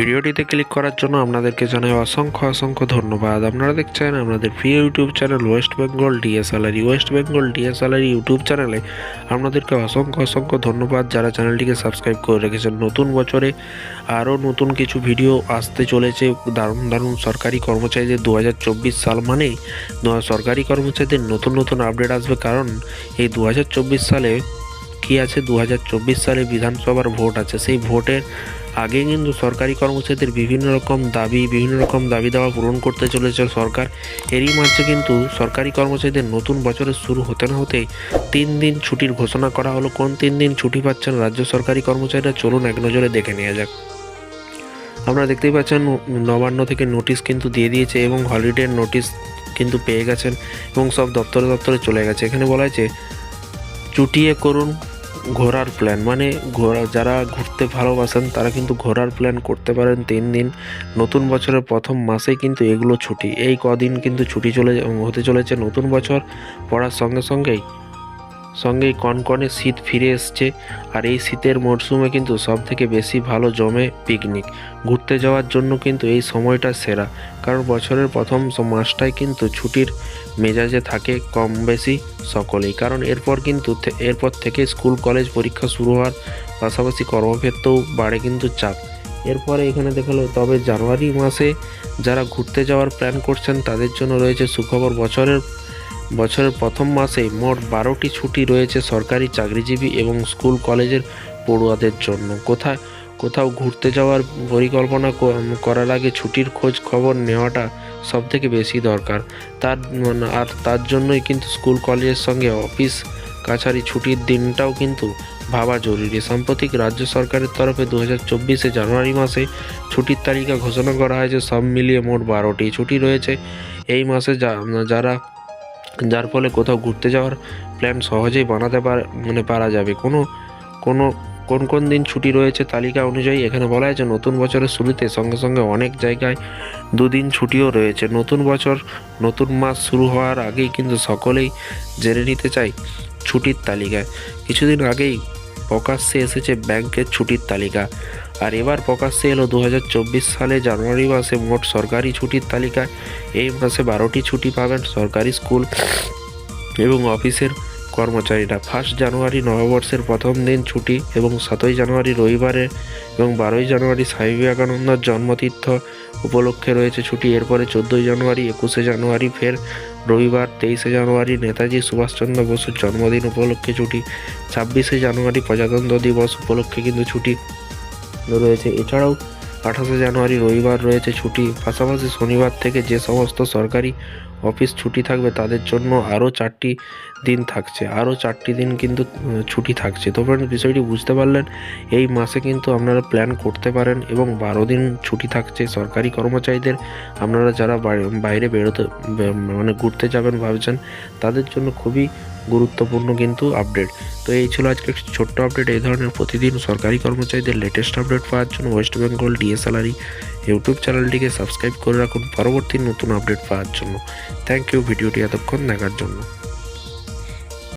ভিডিওটিতে ক্লিক করার জন্য আপনাদেরকে জানাই অসংখ্য অসংখ্য ধন্যবাদ। আপনারা দেখছেন আপনাদের প্রিয় ইউটিউব চ্যানেল ওয়েস্ট বেঙ্গল ডিএসএলআরই। ওয়েস্ট বেঙ্গল ডিএসএলআরই ইউটিউব চ্যানেলে আপনাদেরকে অসংখ্য অসংখ্য ধন্যবাদ যারা চ্যানেলটিকে সাবস্ক্রাইব করে রেখেছেন। নতুন বছরে আরও নতুন কিছু ভিডিও আসতে চলেছে দারুণ দারুণ সরকারি কর্মচারীদের দু হাজার চব্বিশ সাল মানেই। ন- সরকারি কর্মচারীদের নতুন নতুন আপডেট আসবে কারণ এই দু হাজার চব্বিশ সালে কি আছে? দু হাজার চব্বিশ সালে বিধানসভার ভোট আছে। সেই ভোটের আগে কিন্তু সরকারি কর্মচারীদের বিভিন্ন রকম দাবি, বিভিন্ন রকম দাবি দাওয়া পূরণ করতে চলেছে সরকার। এরই মাঝে কিন্তু সরকারি কর্মচারীদের নতুন বছরের শুরু হতে না হতেই তিন দিন ছুটির ঘোষণা করা হলো। কোন তিন দিন ছুটি পাচ্ছেন রাজ্য সরকারি কর্মচারীরা? চলুন এক নজরে দেখে নেওয়া যাক। আপনারা দেখতেই পাচ্ছেন, নবান্ন থেকে নোটিশ কিন্তু দিয়ে দিয়েছে এবং হলিডে নোটিশ কিন্তু পেয়ে গেছেন এবং সব দপ্তরে দপ্তরে চলে গেছে। এখানে বলা হয়েছে, চুটিয়ে করুন ঘোরার প্ল্যান মানে ঘোরা যারা ঘুরতে ভালোবাসেন, তারা কিন্তু ঘোরার প্ল্যান করতে পারেন তিন দিন। নতুন বছরের প্রথম মাসে কিন্তু এগুলো ছুটি। এই কদিন কিন্তু ছুটি চলে হতে চলেছে নতুন বছর। পড়ার সঙ্গে সঙ্গেই সঙ্গেই কনকনে শীত ফিরে এসছে। আর এই শীতের মরশুমে কিন্তু সব থেকে বেশি ভালো জমে পিকনিক ঘুরতে যাওয়ার জন্য কিন্তু এই সময়টা সেরা। কারণ বছরের প্রথম মাসটাই কিন্তু ছুটির মেজাজে থাকে কম বেশি সকলেই। কারণ এরপর কিন্তু এরপর থেকে স্কুল, কলেজ পরীক্ষা শুরু হওয়ার পাশাপাশি কর্মক্ষেত্রেও বাড়ে কিন্তু চাপ। এরপরে এখানে দেখাল তবে জানুয়ারি মাসে যারা ঘুরতে যাওয়ার প্ল্যান করছেন, তাদের জন্য রয়েছে সুখবর বছরের বছরের প্রথম মাসে মোট বারোটি ছুটি রয়েছে সরকারি চাকরিজীবী এবং স্কুল কলেজের পড়ুয়াদের জন্য। কোথায়, কোথাও ঘুরতে যাওয়ার পরিকল্পনা করার আগে ছুটির খোঁজ খবর নেওয়াটা সব থেকে বেশি দরকার। তার মানে আর তার জন্যই কিন্তু স্কুল কলেজের সঙ্গে অফিস কাছারি ছুটির দিনটাও কিন্তু ভাবা জরুরি। সাম্প্রতিক রাজ্য সরকারের তরফে দু হাজার চব্বিশে জানুয়ারি মাসে ছুটির তালিকা ঘোষণা করা হয়েছে, সব মিলিয়ে মোট বারোটি ছুটি রয়েছে। এই মাসে যারা যার ফলে কোথাও ঘুরতে যাওয়ার প্ল্যান সহজেই বানাতে পারে মানে পারা যাবে। কোনো কোনো, কোন কোন দিন ছুটি রয়েছে তালিকা অনুযায়ী এখানে বলা হয়েছে নতুন বছরের শুরুতে সঙ্গে সঙ্গে অনেক জায়গায় দুদিন ছুটিও রয়েছে। নতুন বছর, নতুন মাস শুরু হওয়ার আগেই কিন্তু সকলেই জেনে নিতে চাই ছুটির তালিকায় কিছুদিন আগেই প্রকাশ্যে এসেছে ব্যাংকের ছুটির তালিকা। আর এবার প্রকাশ্যে এলো দু হাজার চব্বিশ সালে জানুয়ারি মাসে মোট সরকারি ছুটির তালিকায়। এই মাসে বারোটি ছুটি পাবেন সরকারি স্কুল এবং অফিসের কর্মচারীরা। ফার্স্ট জানুয়ারি নববর্ষের প্রথম দিন ছুটি এবং সাতই জানুয়ারি রবিবারে এবং বারোই জানুয়ারি স্বামী বিবেকানন্দর জন্মতীর্থ উপলক্ষে রয়েছে ছুটি। এরপরে চোদ্দোই জানুয়ারি, একুশে জানুয়ারি, ফের রবিবার, তেইশে জানুয়ারি নেতাজি সুভাষচন্দ্র বসুর জন্মদিন উপলক্ষে ছুটি। ছাব্বিশে জানুয়ারি প্রজাতন্ত্র দিবস উপলক্ষে কিন্তু ছুটি। রয়েছে। এছাড়াও আঠাশে জানুয়ারি রবিবার রয়েছে ছুটি। পাশাপাশি শনিবার থেকে যে সমস্ত সরকারি অফিস ছুটি থাকবে, তাদের জন্য আরও চারটি দিন থাকছে। আরও চারটি দিন কিন্তু ছুটি থাকছে। তো ফ্রেন্ড বিষয়টি বুঝতে পারলেন। এই মাসে কিন্তু আপনারা প্ল্যান করতে পারেন এবং বারো দিন ছুটি থাকছে সরকারি কর্মচারীদের। আপনারা যারা বাইরে- বাইরে বেরোতে মানে ঘুরতে যাবেন ভাবছেন, তাদের জন্য খুবই গুরুত্বপূর্ণ কিন্তু আপডেট তো এই ছিল আজকে একটি ছোট্ট আপডেট এই ধরনের প্রতিদিন সরকারি কর্মচারীদের লেটেস্ট আপডেট পাওয়ার জন্য ওয়েস্ট বেঙ্গল ডিএসএলআরই ইউটিউব চ্যানেলটিকে সাবস্ক্রাইব করে রাখুন পরবর্তী নতুন আপডেট পাওয়ার জন্য। থ্যাংক ইউ ভিডিওটি এতক্ষণ দেখার জন্য।